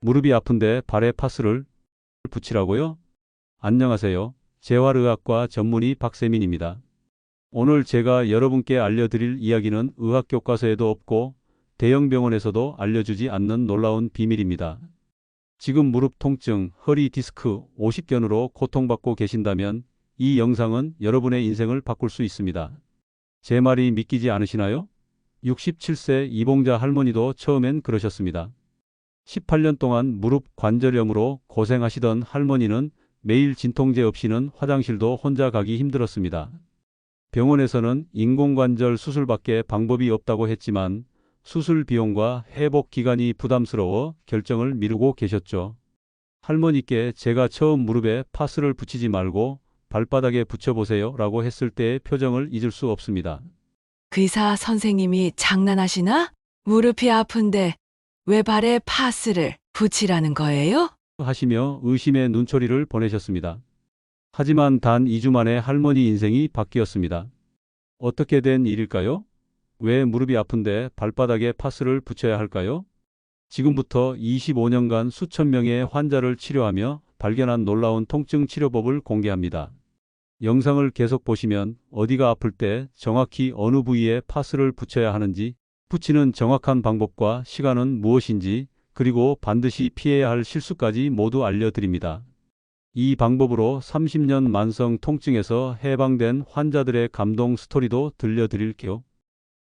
무릎이 아픈데 발에 파스를 붙이라고요? 안녕하세요. 재활의학과 전문의 박세민입니다. 오늘 제가 여러분께 알려드릴 이야기는 의학 교과서에도 없고 대형 병원에서도 알려주지 않는 놀라운 비밀입니다. 지금 무릎 통증, 허리 디스크, 오십견으로 고통받고 계신다면 이 영상은 여러분의 인생을 바꿀 수 있습니다. 제 말이 믿기지 않으시나요? 67세 이봉자 할머니도 처음엔 그러셨습니다. 18년 동안 무릎 관절염으로 고생하시던 할머니는 매일 진통제 없이는 화장실도 혼자 가기 힘들었습니다. 병원에서는 인공관절 수술밖에 방법이 없다고 했지만 수술 비용과 회복 기간이 부담스러워 결정을 미루고 계셨죠. 할머니께 제가 처음 무릎에 파스를 붙이지 말고 발바닥에 붙여보세요 라고 했을 때의 표정을 잊을 수 없습니다. 의사 선생님이 장난하시나? 무릎이 아픈데 왜 발에 파스를 붙이라는 거예요? 하시며 의심의 눈초리를 보내셨습니다. 하지만 단 2주 만에 할머니 인생이 바뀌었습니다. 어떻게 된 일일까요? 왜 무릎이 아픈데 발바닥에 파스를 붙여야 할까요? 지금부터 25년간 수천 명의 환자를 치료하며 발견한 놀라운 통증 치료법을 공개합니다. 영상을 계속 보시면 어디가 아플 때 정확히 어느 부위에 파스를 붙여야 하는지, 붙이는 정확한 방법과 시간은 무엇인지, 그리고 반드시 피해야 할 실수까지 모두 알려드립니다. 이 방법으로 30년 만성 통증에서 해방된 환자들의 감동 스토리도 들려드릴게요.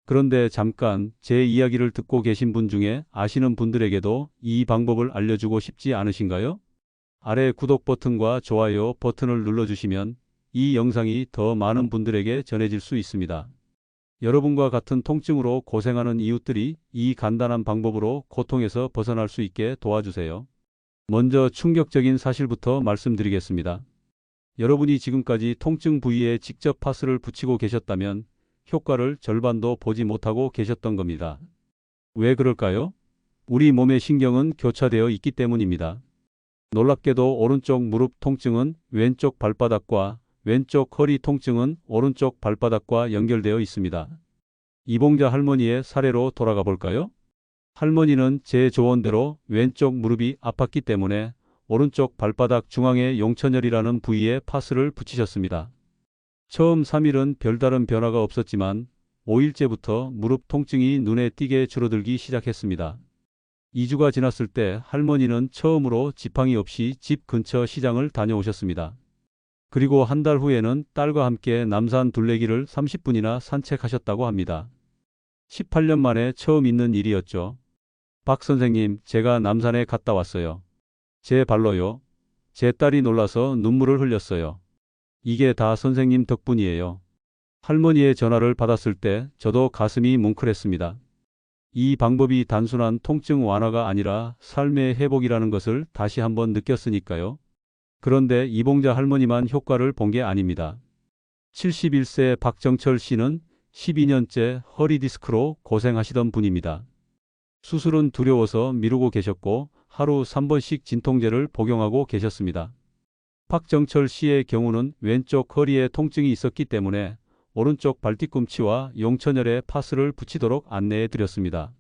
그런데 잠깐 제 이야기를 듣고 계신 분 중에 아시는 분들에게도 이 방법을 알려주고 싶지 않으신가요? 아래 구독 버튼과 좋아요 버튼을 눌러주시면 이 영상이 더 많은 분들에게 전해질 수 있습니다. 여러분과 같은 통증으로 고생하는 이웃들이 이 간단한 방법으로 고통에서 벗어날 수 있게 도와주세요. 먼저 충격적인 사실부터 말씀드리겠습니다. 여러분이 지금까지 통증 부위에 직접 파스를 붙이고 계셨다면 효과를 절반도 보지 못하고 계셨던 겁니다. 왜 그럴까요? 우리 몸의 신경은 교차되어 있기 때문입니다. 놀랍게도 오른쪽 무릎 통증은 왼쪽 발바닥과 왼쪽 허리 통증은 오른쪽 발바닥과 연결되어 있습니다. 이봉자 할머니의 사례로 돌아가 볼까요? 할머니는 제 조언대로 왼쪽 무릎이 아팠기 때문에 오른쪽 발바닥 중앙의 용천혈이라는 부위에 파스를 붙이셨습니다. 처음 3일은 별다른 변화가 없었지만 5일째부터 무릎 통증이 눈에 띄게 줄어들기 시작했습니다. 2주가 지났을 때 할머니는 처음으로 지팡이 없이 집 근처 시장을 다녀오셨습니다. 그리고 한 달 후에는 딸과 함께 남산 둘레길을 30분이나 산책하셨다고 합니다. 18년 만에 처음 있는 일이었죠. 박 선생님, 제가 남산에 갔다 왔어요. 제 발로요. 제 딸이 놀라서 눈물을 흘렸어요. 이게 다 선생님 덕분이에요. 할머니의 전화를 받았을 때 저도 가슴이 뭉클했습니다. 이 방법이 단순한 통증 완화가 아니라 삶의 회복이라는 것을 다시 한번 느꼈으니까요. 그런데 이봉자 할머니만 효과를 본 게 아닙니다. 71세 박정철 씨는 12년째 허리 디스크로 고생하시던 분입니다. 수술은 두려워서 미루고 계셨고 하루 3번씩 진통제를 복용하고 계셨습니다. 박정철 씨의 경우는 왼쪽 허리에 통증이 있었기 때문에 오른쪽 발뒤꿈치와 용천혈에 파스를 붙이도록 안내해 드렸습니다.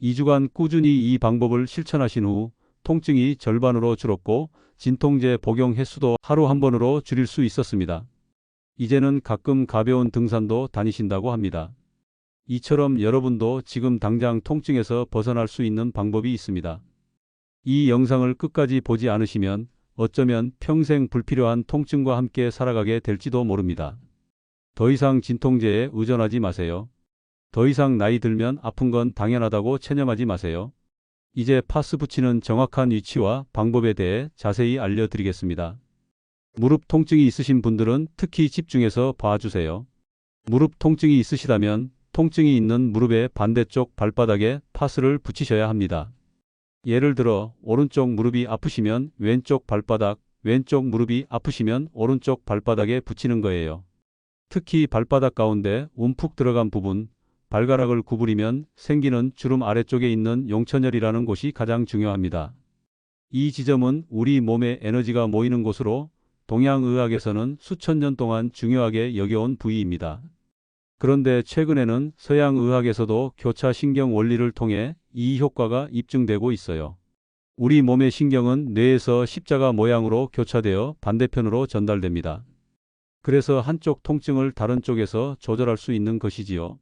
2주간 꾸준히 이 방법을 실천하신 후 통증이 절반으로 줄었고 진통제 복용 횟수도 하루 한 번으로 줄일 수 있었습니다. 이제는 가끔 가벼운 등산도 다니신다고 합니다. 이처럼 여러분도 지금 당장 통증에서 벗어날 수 있는 방법이 있습니다. 이 영상을 끝까지 보지 않으시면 어쩌면 평생 불필요한 통증과 함께 살아가게 될지도 모릅니다. 더 이상 진통제에 의존하지 마세요. 더 이상 나이 들면 아픈 건 당연하다고 체념하지 마세요. 이제 파스 붙이는 정확한 위치와 방법에 대해 자세히 알려드리겠습니다. 무릎 통증이 있으신 분들은 특히 집중해서 봐주세요. 무릎 통증이 있으시다면 통증이 있는 무릎의 반대쪽 발바닥에 파스를 붙이셔야 합니다. 예를 들어 오른쪽 무릎이 아프시면 왼쪽 발바닥, 왼쪽 무릎이 아프시면 오른쪽 발바닥에 붙이는 거예요. 특히 발바닥 가운데 움푹 들어간 부분, 발가락을 구부리면 생기는 주름 아래쪽에 있는 용천혈이라는 곳이 가장 중요합니다. 이 지점은 우리 몸의 에너지가 모이는 곳으로 동양의학에서는 수천 년 동안 중요하게 여겨온 부위입니다. 그런데 최근에는 서양의학에서도 교차신경 원리를 통해 이 효과가 입증되고 있어요. 우리 몸의 신경은 뇌에서 십자가 모양으로 교차되어 반대편으로 전달됩니다. 그래서 한쪽 통증을 다른 쪽에서 조절할 수 있는 것이지요.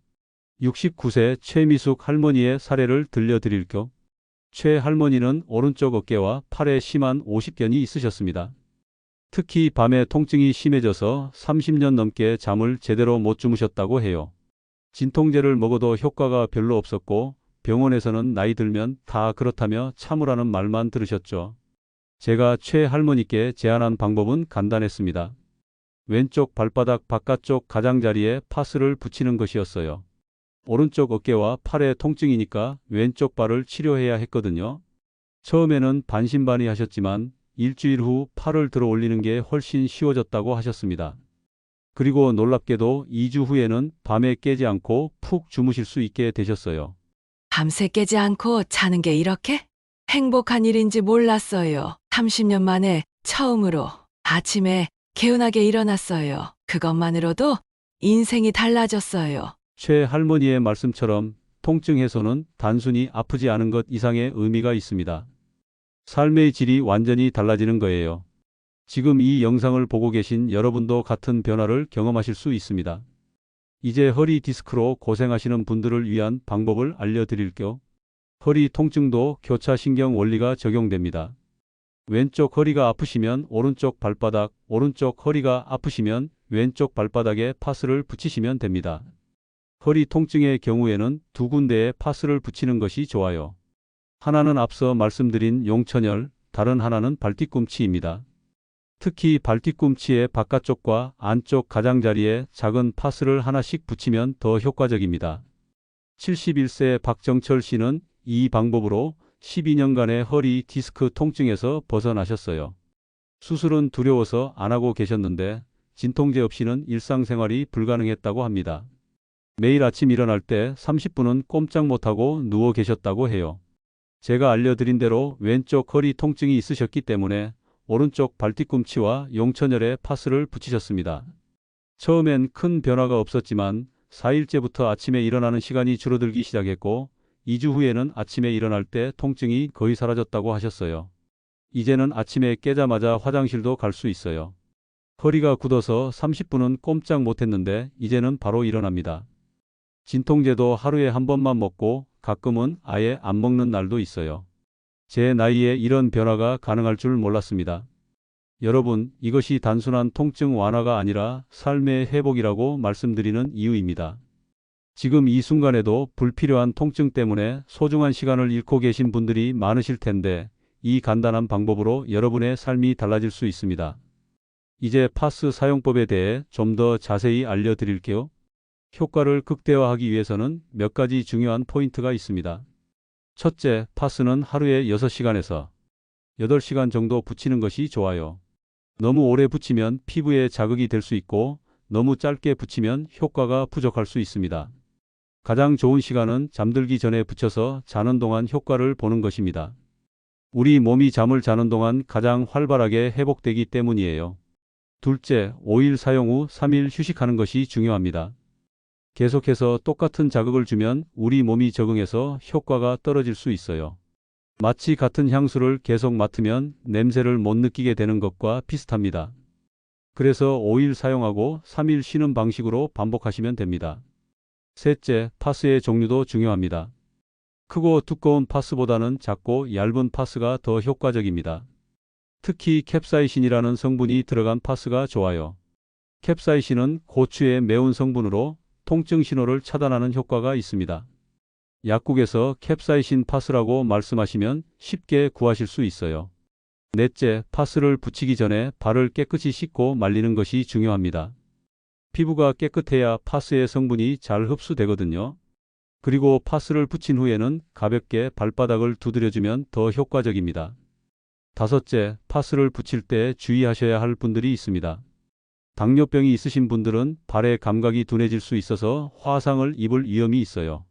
69세 최미숙 할머니의 사례를 들려드릴 겸 최 할머니는 오른쪽 어깨와 팔에 심한 오십견이 있으셨습니다. 특히 밤에 통증이 심해져서 30년 넘게 잠을 제대로 못 주무셨다고 해요. 진통제를 먹어도 효과가 별로 없었고 병원에서는 나이 들면 다 그렇다며 참으라는 말만 들으셨죠. 제가 최 할머니께 제안한 방법은 간단했습니다. 왼쪽 발바닥 바깥쪽 가장자리에 파스를 붙이는 것이었어요. 오른쪽 어깨와 팔의 통증이니까 왼쪽 발을 치료해야 했거든요. 처음에는 반신반의 하셨지만 일주일 후 팔을 들어 올리는 게 훨씬 쉬워졌다고 하셨습니다. 그리고 놀랍게도 2주 후에는 밤에 깨지 않고 푹 주무실 수 있게 되셨어요. 밤새 깨지 않고 자는 게 이렇게 행복한 일인지 몰랐어요. 30년 만에 처음으로 아침에 개운하게 일어났어요. 그것만으로도 인생이 달라졌어요. 최 할머니의 말씀처럼 통증 해소는 단순히 아프지 않은 것 이상의 의미가 있습니다. 삶의 질이 완전히 달라지는 거예요. 지금 이 영상을 보고 계신 여러분도 같은 변화를 경험하실 수 있습니다. 이제 허리 디스크로 고생하시는 분들을 위한 방법을 알려드릴게요. 허리 통증도 교차신경 원리가 적용됩니다. 왼쪽 허리가 아프시면 오른쪽 발바닥, 오른쪽 허리가 아프시면 왼쪽 발바닥에 파스를 붙이시면 됩니다. 허리 통증의 경우에는 두 군데에 파스를 붙이는 것이 좋아요. 하나는 앞서 말씀드린 용천열, 다른 하나는 발뒤꿈치입니다. 특히 발뒤꿈치의 바깥쪽과 안쪽 가장자리에 작은 파스를 하나씩 붙이면 더 효과적입니다. 71세 박정철 씨는 이 방법으로 12년간의 허리 디스크 통증에서 벗어나셨어요. 수술은 두려워서 안 하고 계셨는데 진통제 없이는 일상생활이 불가능했다고 합니다. 매일 아침 일어날 때 30분은 꼼짝 못하고 누워 계셨다고 해요. 제가 알려드린 대로 왼쪽 허리 통증이 있으셨기 때문에 오른쪽 발뒤꿈치와 용천열에 파스를 붙이셨습니다. 처음엔 큰 변화가 없었지만 4일째부터 아침에 일어나는 시간이 줄어들기 시작했고 2주 후에는 아침에 일어날 때 통증이 거의 사라졌다고 하셨어요. 이제는 아침에 깨자마자 화장실도 갈 수 있어요. 허리가 굳어서 30분은 꼼짝 못했는데 이제는 바로 일어납니다. 진통제도 하루에 한 번만 먹고 가끔은 아예 안 먹는 날도 있어요. 제 나이에 이런 변화가 가능할 줄 몰랐습니다. 여러분, 이것이 단순한 통증 완화가 아니라 삶의 회복이라고 말씀드리는 이유입니다. 지금 이 순간에도 불필요한 통증 때문에 소중한 시간을 잃고 계신 분들이 많으실 텐데 이 간단한 방법으로 여러분의 삶이 달라질 수 있습니다. 이제 파스 사용법에 대해 좀 더 자세히 알려드릴게요. 효과를 극대화하기 위해서는 몇 가지 중요한 포인트가 있습니다. 첫째, 파스는 하루에 6시간에서 8시간 정도 붙이는 것이 좋아요. 너무 오래 붙이면 피부에 자극이 될 수 있고 너무 짧게 붙이면 효과가 부족할 수 있습니다. 가장 좋은 시간은 잠들기 전에 붙여서 자는 동안 효과를 보는 것입니다. 우리 몸이 잠을 자는 동안 가장 활발하게 회복되기 때문이에요. 둘째, 5일 사용 후 3일 휴식하는 것이 중요합니다. 계속해서 똑같은 자극을 주면 우리 몸이 적응해서 효과가 떨어질 수 있어요. 마치 같은 향수를 계속 맡으면 냄새를 못 느끼게 되는 것과 비슷합니다. 그래서 5일 사용하고 3일 쉬는 방식으로 반복하시면 됩니다. 셋째, 파스의 종류도 중요합니다. 크고 두꺼운 파스보다는 작고 얇은 파스가 더 효과적입니다. 특히 캡사이신이라는 성분이 들어간 파스가 좋아요. 캡사이신은 고추의 매운 성분으로 통증 신호를 차단하는 효과가 있습니다. 약국에서 캡사이신 파스라고 말씀하시면 쉽게 구하실 수 있어요. 넷째, 파스를 붙이기 전에 발을 깨끗이 씻고 말리는 것이 중요합니다. 피부가 깨끗해야 파스의 성분이 잘 흡수되거든요. 그리고 파스를 붙인 후에는 가볍게 발바닥을 두드려주면 더 효과적입니다. 다섯째, 파스를 붙일 때 주의하셔야 할 분들이 있습니다. 당뇨병이 있으신 분들은 발의 감각이 둔해질 수 있어서 화상을 입을 위험이 있어요.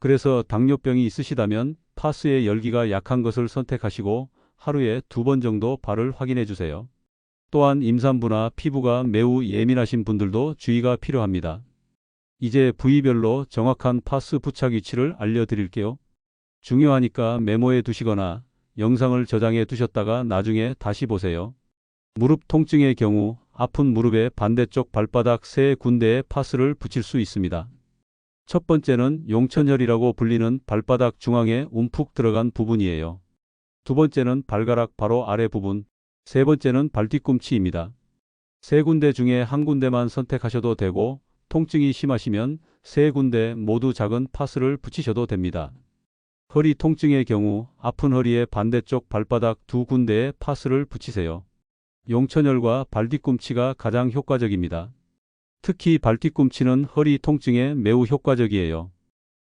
그래서 당뇨병이 있으시다면 파스의 열기가 약한 것을 선택하시고 하루에 두 번 정도 발을 확인해 주세요. 또한 임산부나 피부가 매우 예민하신 분들도 주의가 필요합니다. 이제 부위별로 정확한 파스 부착 위치를 알려드릴게요. 중요하니까 메모해 두시거나 영상을 저장해 두셨다가 나중에 다시 보세요. 무릎 통증의 경우 아픈 무릎의 반대쪽 발바닥 세 군데에 파스를 붙일 수 있습니다. 첫 번째는 용천혈이라고 불리는 발바닥 중앙에 움푹 들어간 부분이에요. 두 번째는 발가락 바로 아래 부분, 세 번째는 발뒤꿈치입니다. 세 군데 중에 한 군데만 선택하셔도 되고 통증이 심하시면 세 군데 모두 작은 파스를 붙이셔도 됩니다. 허리 통증의 경우 아픈 허리의 반대쪽 발바닥 두 군데에 파스를 붙이세요. 용천혈과 발뒤꿈치가 가장 효과적입니다. 특히 발뒤꿈치는 허리 통증에 매우 효과적이에요.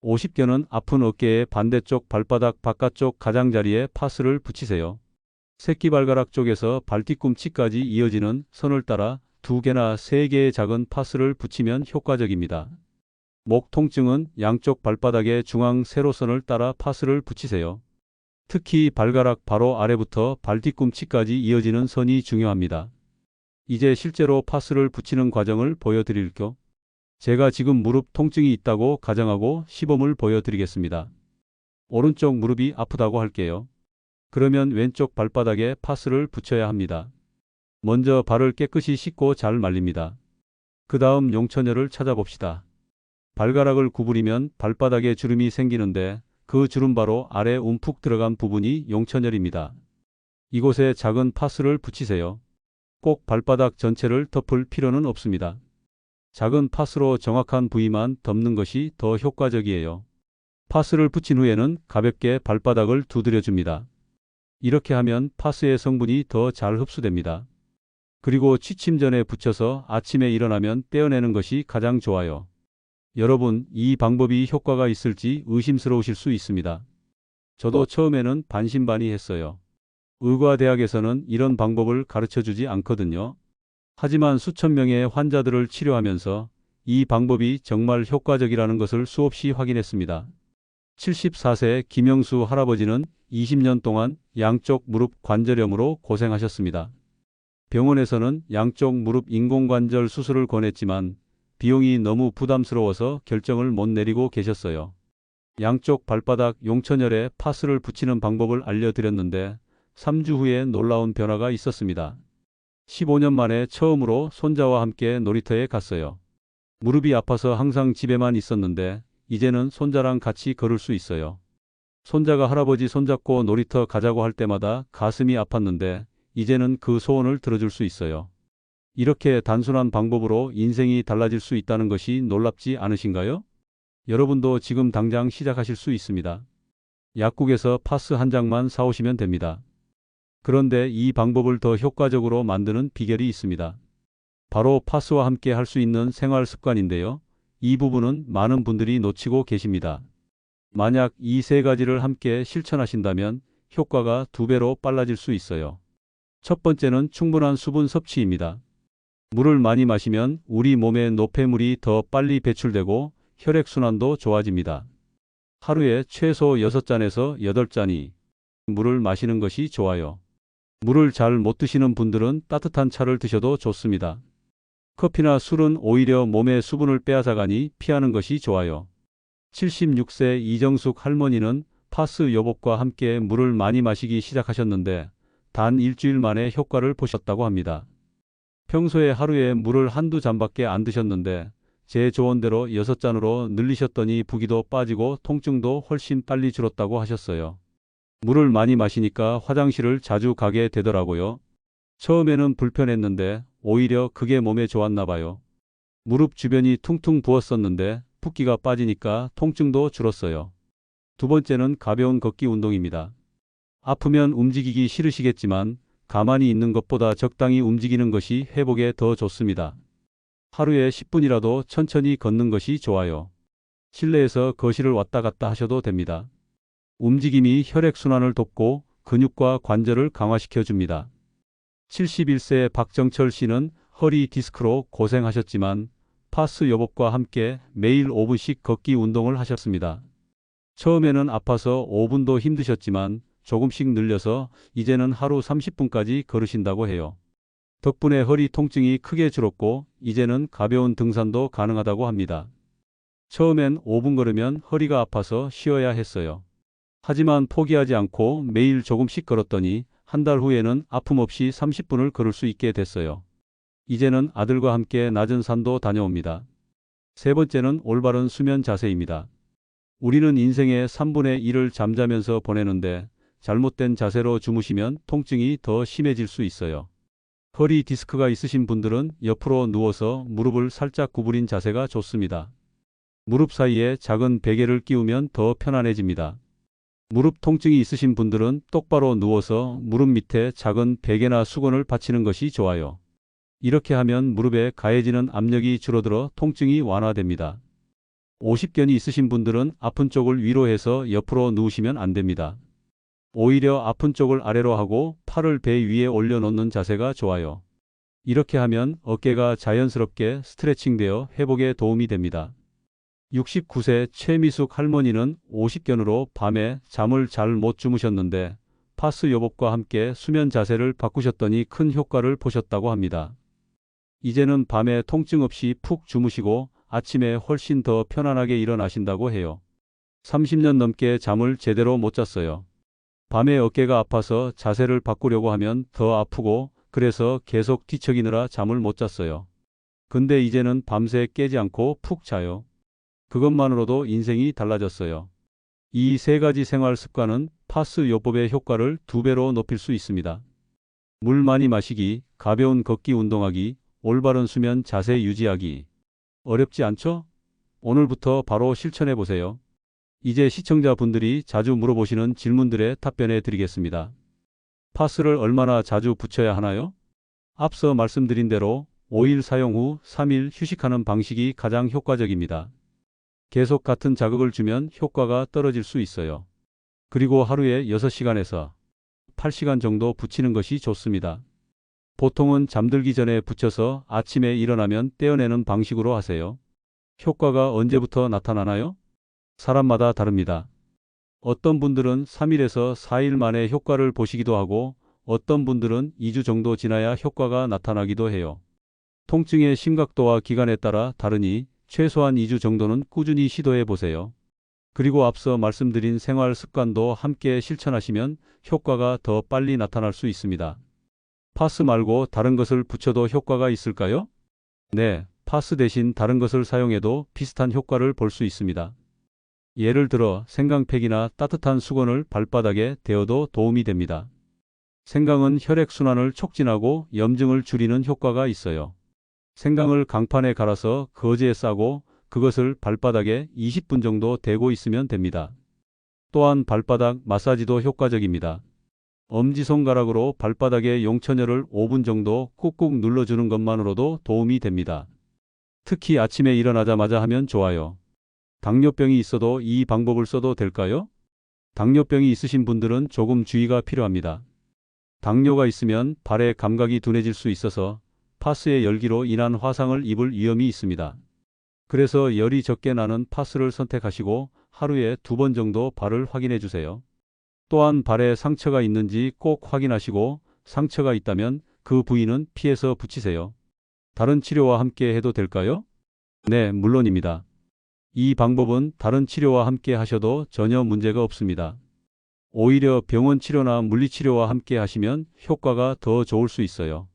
50견은 아픈 어깨의 반대쪽 발바닥 바깥쪽 가장자리에 파스를 붙이세요. 새끼발가락 쪽에서 발뒤꿈치까지 이어지는 선을 따라 두 개나 세 개의 작은 파스를 붙이면 효과적입니다. 목 통증은 양쪽 발바닥의 중앙 세로선을 따라 파스를 붙이세요. 특히 발가락 바로 아래부터 발뒤꿈치까지 이어지는 선이 중요합니다. 이제 실제로 파스를 붙이는 과정을 보여드릴게요. 제가 지금 무릎 통증이 있다고 가정하고 시범을 보여드리겠습니다. 오른쪽 무릎이 아프다고 할게요. 그러면 왼쪽 발바닥에 파스를 붙여야 합니다. 먼저 발을 깨끗이 씻고 잘 말립니다. 그 다음 용천혈을 찾아봅시다. 발가락을 구부리면 발바닥에 주름이 생기는데 그 주름 바로 아래 움푹 들어간 부분이 용천혈입니다. 이곳에 작은 파스를 붙이세요. 꼭 발바닥 전체를 덮을 필요는 없습니다. 작은 파스로 정확한 부위만 덮는 것이 더 효과적이에요. 파스를 붙인 후에는 가볍게 발바닥을 두드려 줍니다. 이렇게 하면 파스의 성분이 더 잘 흡수됩니다. 그리고 취침 전에 붙여서 아침에 일어나면 떼어내는 것이 가장 좋아요. 여러분, 이 방법이 효과가 있을지 의심스러우실 수 있습니다. 저도 처음에는 반신반의했어요. 의과대학에서는 이런 방법을 가르쳐 주지 않거든요. 하지만 수천 명의 환자들을 치료하면서 이 방법이 정말 효과적이라는 것을 수없이 확인했습니다. 74세 김영수 할아버지는 20년 동안 양쪽 무릎 관절염으로 고생하셨습니다. 병원에서는 양쪽 무릎 인공관절 수술을 권했지만 비용이 너무 부담스러워서 결정을 못 내리고 계셨어요. 양쪽 발바닥 용천혈에 파스를 붙이는 방법을 알려드렸는데 3주 후에 놀라운 변화가 있었습니다. 15년 만에 처음으로 손자와 함께 놀이터에 갔어요. 무릎이 아파서 항상 집에만 있었는데 이제는 손자랑 같이 걸을 수 있어요. 손자가 할아버지 손잡고 놀이터 가자고 할 때마다 가슴이 아팠는데 이제는 그 소원을 들어줄 수 있어요. 이렇게 단순한 방법으로 인생이 달라질 수 있다는 것이 놀랍지 않으신가요? 여러분도 지금 당장 시작하실 수 있습니다. 약국에서 파스 한 장만 사오시면 됩니다. 그런데 이 방법을 더 효과적으로 만드는 비결이 있습니다. 바로 파스와 함께 할 수 있는 생활 습관인데요. 이 부분은 많은 분들이 놓치고 계십니다. 만약 이 세 가지를 함께 실천하신다면 효과가 두 배로 빨라질 수 있어요. 첫 번째는 충분한 수분 섭취입니다. 물을 많이 마시면 우리 몸에 노폐물이 더 빨리 배출되고 혈액순환도 좋아집니다. 하루에 최소 6잔에서 8잔이 물을 마시는 것이 좋아요. 물을 잘 못 드시는 분들은 따뜻한 차를 드셔도 좋습니다. 커피나 술은 오히려 몸의 수분을 빼앗아가니 피하는 것이 좋아요. 76세 이정숙 할머니는 파스 여복과 함께 물을 많이 마시기 시작하셨는데 단 일주일 만에 효과를 보셨다고 합니다. 평소에 하루에 물을 한두 잔밖에 안 드셨는데 제 조언대로 6잔으로 늘리셨더니 부기도 빠지고 통증도 훨씬 빨리 줄었다고 하셨어요. 물을 많이 마시니까 화장실을 자주 가게 되더라고요. 처음에는 불편했는데 오히려 그게 몸에 좋았나 봐요. 무릎 주변이 퉁퉁 부었었는데 붓기가 빠지니까 통증도 줄었어요. 두 번째는 가벼운 걷기 운동입니다. 아프면 움직이기 싫으시겠지만 가만히 있는 것보다 적당히 움직이는 것이 회복에 더 좋습니다. 하루에 10분이라도 천천히 걷는 것이 좋아요. 실내에서 거실을 왔다 갔다 하셔도 됩니다. 움직임이 혈액순환을 돕고 근육과 관절을 강화시켜 줍니다. 71세 박정철 씨는 허리 디스크로 고생하셨지만 파스 여복과 함께 매일 5분씩 걷기 운동을 하셨습니다. 처음에는 아파서 5분도 힘드셨지만 조금씩 늘려서 이제는 하루 30분까지 걸으신다고 해요. 덕분에 허리 통증이 크게 줄었고 이제는 가벼운 등산도 가능하다고 합니다. 처음엔 5분 걸으면 허리가 아파서 쉬어야 했어요. 하지만 포기하지 않고 매일 조금씩 걸었더니 한 달 후에는 아픔 없이 30분을 걸을 수 있게 됐어요. 이제는 아들과 함께 낮은 산도 다녀옵니다. 세 번째는 올바른 수면 자세입니다. 우리는 인생의 3분의 1을 잠자면서 보내는데 잘못된 자세로 주무시면 통증이 더 심해질 수 있어요. 허리 디스크가 있으신 분들은 옆으로 누워서 무릎을 살짝 구부린 자세가 좋습니다. 무릎 사이에 작은 베개를 끼우면 더 편안해집니다. 무릎 통증이 있으신 분들은 똑바로 누워서 무릎 밑에 작은 베개나 수건을 받치는 것이 좋아요. 이렇게 하면 무릎에 가해지는 압력이 줄어들어 통증이 완화됩니다. 50견이 있으신 분들은 아픈 쪽을 위로 해서 옆으로 누우시면 안 됩니다. 오히려 아픈 쪽을 아래로 하고 팔을 배 위에 올려놓는 자세가 좋아요. 이렇게 하면 어깨가 자연스럽게 스트레칭되어 회복에 도움이 됩니다. 69세 최미숙 할머니는 50견으로 밤에 잠을 잘 못 주무셨는데 파스 요법과 함께 수면 자세를 바꾸셨더니 큰 효과를 보셨다고 합니다. 이제는 밤에 통증 없이 푹 주무시고 아침에 훨씬 더 편안하게 일어나신다고 해요. 30년 넘게 잠을 제대로 못 잤어요. 밤에 어깨가 아파서 자세를 바꾸려고 하면 더 아프고 그래서 계속 뒤척이느라 잠을 못 잤어요. 근데 이제는 밤새 깨지 않고 푹 자요. 그것만으로도 인생이 달라졌어요. 이 세 가지 생활 습관은 파스 요법의 효과를 두 배로 높일 수 있습니다. 물 많이 마시기, 가벼운 걷기 운동하기, 올바른 수면 자세 유지하기. 어렵지 않죠? 오늘부터 바로 실천해 보세요. 이제 시청자분들이 자주 물어보시는 질문들에 답변해 드리겠습니다. 파스를 얼마나 자주 붙여야 하나요? 앞서 말씀드린 대로 5일 사용 후 3일 휴식하는 방식이 가장 효과적입니다. 계속 같은 자극을 주면 효과가 떨어질 수 있어요. 그리고 하루에 6시간에서 8시간 정도 붙이는 것이 좋습니다. 보통은 잠들기 전에 붙여서 아침에 일어나면 떼어내는 방식으로 하세요. 효과가 언제부터 나타나나요? 사람마다 다릅니다. 어떤 분들은 3일에서 4일 만에 효과를 보시기도 하고 어떤 분들은 2주 정도 지나야 효과가 나타나기도 해요. 통증의 심각도와 기간에 따라 다르니 최소한 2주 정도는 꾸준히 시도해 보세요. 그리고 앞서 말씀드린 생활 습관도 함께 실천하시면 효과가 더 빨리 나타날 수 있습니다. 파스 말고 다른 것을 붙여도 효과가 있을까요? 네, 파스 대신 다른 것을 사용해도 비슷한 효과를 볼 수 있습니다. 예를 들어 생강팩이나 따뜻한 수건을 발바닥에 대어도 도움이 됩니다. 생강은 혈액순환을 촉진하고 염증을 줄이는 효과가 있어요. 생강을 강판에 갈아서 거즈에 싸고 그것을 발바닥에 20분 정도 대고 있으면 됩니다. 또한 발바닥 마사지도 효과적입니다. 엄지손가락으로 발바닥에 용처녀를 5분 정도 꾹꾹 눌러주는 것만으로도 도움이 됩니다. 특히 아침에 일어나자마자 하면 좋아요. 당뇨병이 있어도 이 방법을 써도 될까요? 당뇨병이 있으신 분들은 조금 주의가 필요합니다. 당뇨가 있으면 발의 감각이 둔해질 수 있어서 파스의 열기로 인한 화상을 입을 위험이 있습니다. 그래서 열이 적게 나는 파스를 선택하시고 하루에 두 번 정도 발을 확인해 주세요. 또한 발에 상처가 있는지 꼭 확인하시고 상처가 있다면 그 부위는 피해서 붙이세요. 다른 치료와 함께 해도 될까요? 네, 물론입니다. 이 방법은 다른 치료와 함께 하셔도 전혀 문제가 없습니다. 오히려 병원 치료나 물리치료와 함께 하시면 효과가 더 좋을 수 있어요.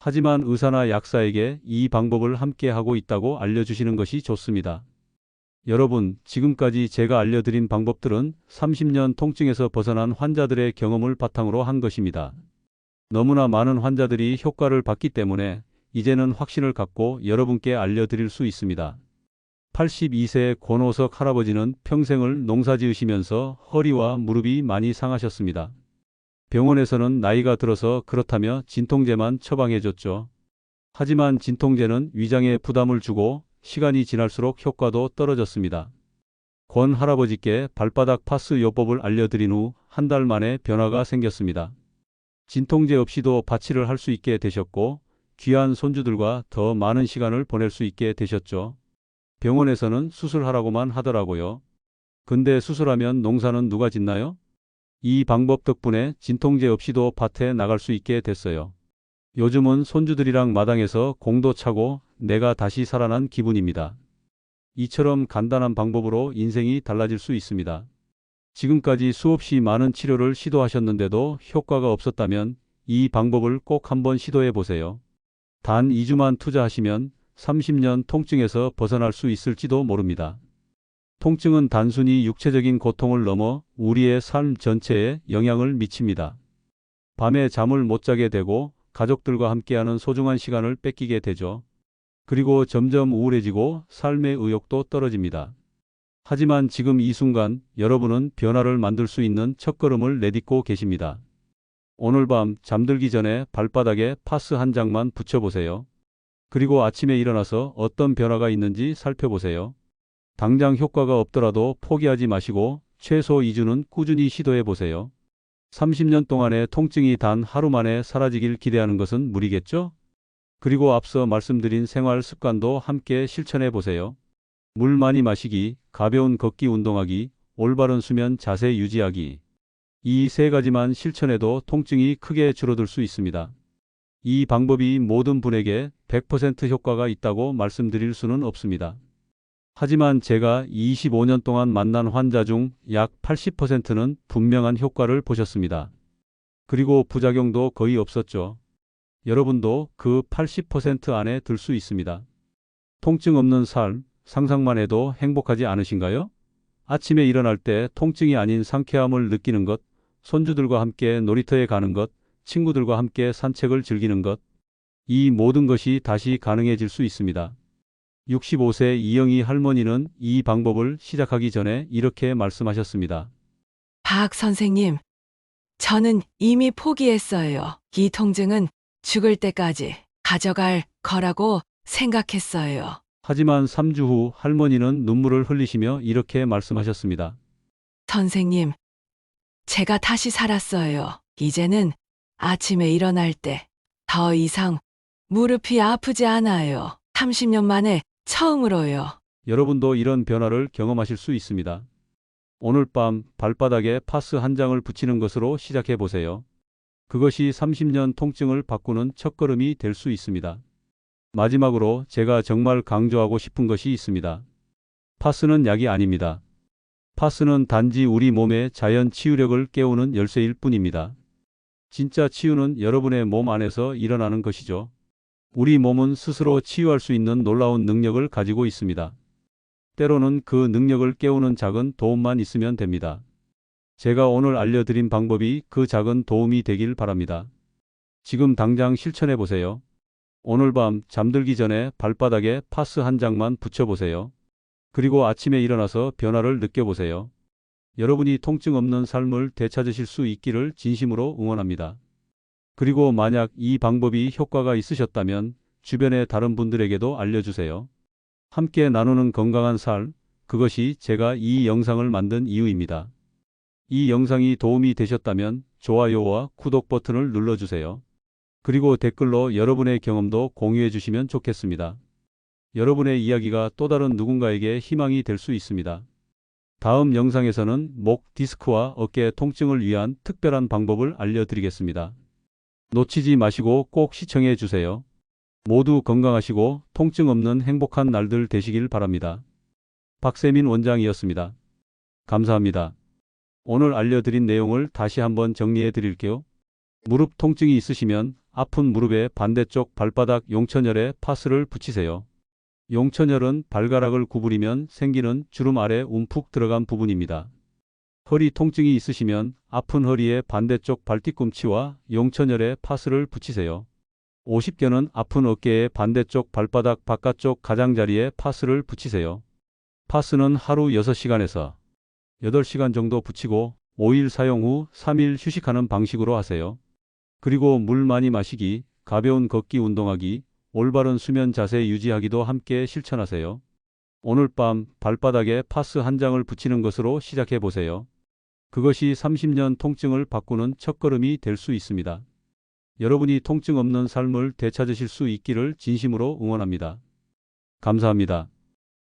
하지만 의사나 약사에게 이 방법을 함께 하고 있다고 알려주시는 것이 좋습니다. 여러분, 지금까지 제가 알려드린 방법들은 30년 통증에서 벗어난 환자들의 경험을 바탕으로 한 것입니다. 너무나 많은 환자들이 효과를 봤기 때문에 이제는 확신을 갖고 여러분께 알려드릴 수 있습니다. 82세의 권호석 할아버지는 평생을 농사 지으시면서 허리와 무릎이 많이 상하셨습니다. 병원에서는 나이가 들어서 그렇다며 진통제만 처방해줬죠. 하지만 진통제는 위장에 부담을 주고 시간이 지날수록 효과도 떨어졌습니다. 권 할아버지께 발바닥 파스 요법을 알려드린 후 한 달 만에 변화가 생겼습니다. 진통제 없이도 바치를 할 수 있게 되셨고 귀한 손주들과 더 많은 시간을 보낼 수 있게 되셨죠. 병원에서는 수술하라고만 하더라고요. 근데 수술하면 농사는 누가 짓나요? 이 방법 덕분에 진통제 없이도 밭에 나갈 수 있게 됐어요. 요즘은 손주들이랑 마당에서 공도 차고 내가 다시 살아난 기분입니다. 이처럼 간단한 방법으로 인생이 달라질 수 있습니다. 지금까지 수없이 많은 치료를 시도하셨는데도 효과가 없었다면 이 방법을 꼭 한번 시도해 보세요. 단 2주만 투자하시면 30년 통증에서 벗어날 수 있을지도 모릅니다. 통증은 단순히 육체적인 고통을 넘어 우리의 삶 전체에 영향을 미칩니다. 밤에 잠을 못 자게 되고 가족들과 함께하는 소중한 시간을 뺏기게 되죠. 그리고 점점 우울해지고 삶의 의욕도 떨어집니다. 하지만 지금 이 순간 여러분은 변화를 만들 수 있는 첫걸음을 내딛고 계십니다. 오늘 밤 잠들기 전에 발바닥에 파스 한 장만 붙여보세요. 그리고 아침에 일어나서 어떤 변화가 있는지 살펴보세요. 당장 효과가 없더라도 포기하지 마시고 최소 2주는 꾸준히 시도해 보세요. 30년 동안의 통증이 단 하루 만에 사라지길 기대하는 것은 무리겠죠? 그리고 앞서 말씀드린 생활 습관도 함께 실천해 보세요. 물 많이 마시기, 가벼운 걷기 운동하기, 올바른 수면 자세 유지하기. 이 세 가지만 실천해도 통증이 크게 줄어들 수 있습니다. 이 방법이 모든 분에게 100% 효과가 있다고 말씀드릴 수는 없습니다. 하지만 제가 25년 동안 만난 환자 중 약 80%는 분명한 효과를 보셨습니다. 그리고 부작용도 거의 없었죠. 여러분도 그 80% 안에 들 수 있습니다. 통증 없는 삶, 상상만 해도 행복하지 않으신가요? 아침에 일어날 때 통증이 아닌 상쾌함을 느끼는 것, 손주들과 함께 놀이터에 가는 것, 친구들과 함께 산책을 즐기는 것, 이 모든 것이 다시 가능해질 수 있습니다. 65세 이영희 할머니는 이 방법을 시작하기 전에 이렇게 말씀하셨습니다. 박 선생님, 저는 이미 포기했어요. 이 통증은 죽을 때까지 가져갈 거라고 생각했어요. 하지만 3주 후 할머니는 눈물을 흘리시며 이렇게 말씀하셨습니다. 선생님, 제가 다시 살았어요. 이제는 아침에 일어날 때 더 이상 무릎이 아프지 않아요. 30년 만에 처음으로요. 여러분도 이런 변화를 경험하실 수 있습니다. 오늘 밤 발바닥에 파스 한 장을 붙이는 것으로 시작해 보세요. 그것이 30년 통증을 바꾸는 첫걸음이 될 수 있습니다. 마지막으로 제가 정말 강조하고 싶은 것이 있습니다. 파스는 약이 아닙니다. 파스는 단지 우리 몸의 자연 치유력을 깨우는 열쇠일 뿐입니다. 진짜 치유는 여러분의 몸 안에서 일어나는 것이죠. 우리 몸은 스스로 치유할 수 있는 놀라운 능력을 가지고 있습니다. 때로는 그 능력을 깨우는 작은 도움만 있으면 됩니다. 제가 오늘 알려드린 방법이 그 작은 도움이 되길 바랍니다. 지금 당장 실천해 보세요. 오늘 밤 잠들기 전에 발바닥에 파스 한 장만 붙여보세요. 그리고 아침에 일어나서 변화를 느껴보세요. 여러분이 통증 없는 삶을 되찾으실 수 있기를 진심으로 응원합니다. 그리고 만약 이 방법이 효과가 있으셨다면 주변의 다른 분들에게도 알려주세요. 함께 나누는 건강한 삶, 그것이 제가 이 영상을 만든 이유입니다. 이 영상이 도움이 되셨다면 좋아요와 구독 버튼을 눌러주세요. 그리고 댓글로 여러분의 경험도 공유해 주시면 좋겠습니다. 여러분의 이야기가 또 다른 누군가에게 희망이 될 수 있습니다. 다음 영상에서는 목 디스크와 어깨 통증을 위한 특별한 방법을 알려드리겠습니다. 놓치지 마시고 꼭 시청해 주세요. 모두 건강하시고 통증 없는 행복한 날들 되시길 바랍니다. 박세민 원장이었습니다. 감사합니다. 오늘 알려드린 내용을 다시 한번 정리해 드릴게요. 무릎 통증이 있으시면 아픈 무릎의 반대쪽 발바닥 용천열에 파스를 붙이세요. 용천열은 발가락을 구부리면 생기는 주름 아래 움푹 들어간 부분입니다. 허리 통증이 있으시면 아픈 허리의 반대쪽 발뒤꿈치와 용천열에 파스를 붙이세요. 50견은 아픈 어깨의 반대쪽 발바닥 바깥쪽 가장자리에 파스를 붙이세요. 파스는 하루 6시간에서 8시간 정도 붙이고 5일 사용 후 3일 휴식하는 방식으로 하세요. 그리고 물 많이 마시기, 가벼운 걷기 운동하기, 올바른 수면 자세 유지하기도 함께 실천하세요. 오늘 밤 발바닥에 파스 한 장을 붙이는 것으로 시작해 보세요. 그것이 30년 통증을 바꾸는 첫걸음이 될 수 있습니다. 여러분이 통증 없는 삶을 되찾으실 수 있기를 진심으로 응원합니다. 감사합니다.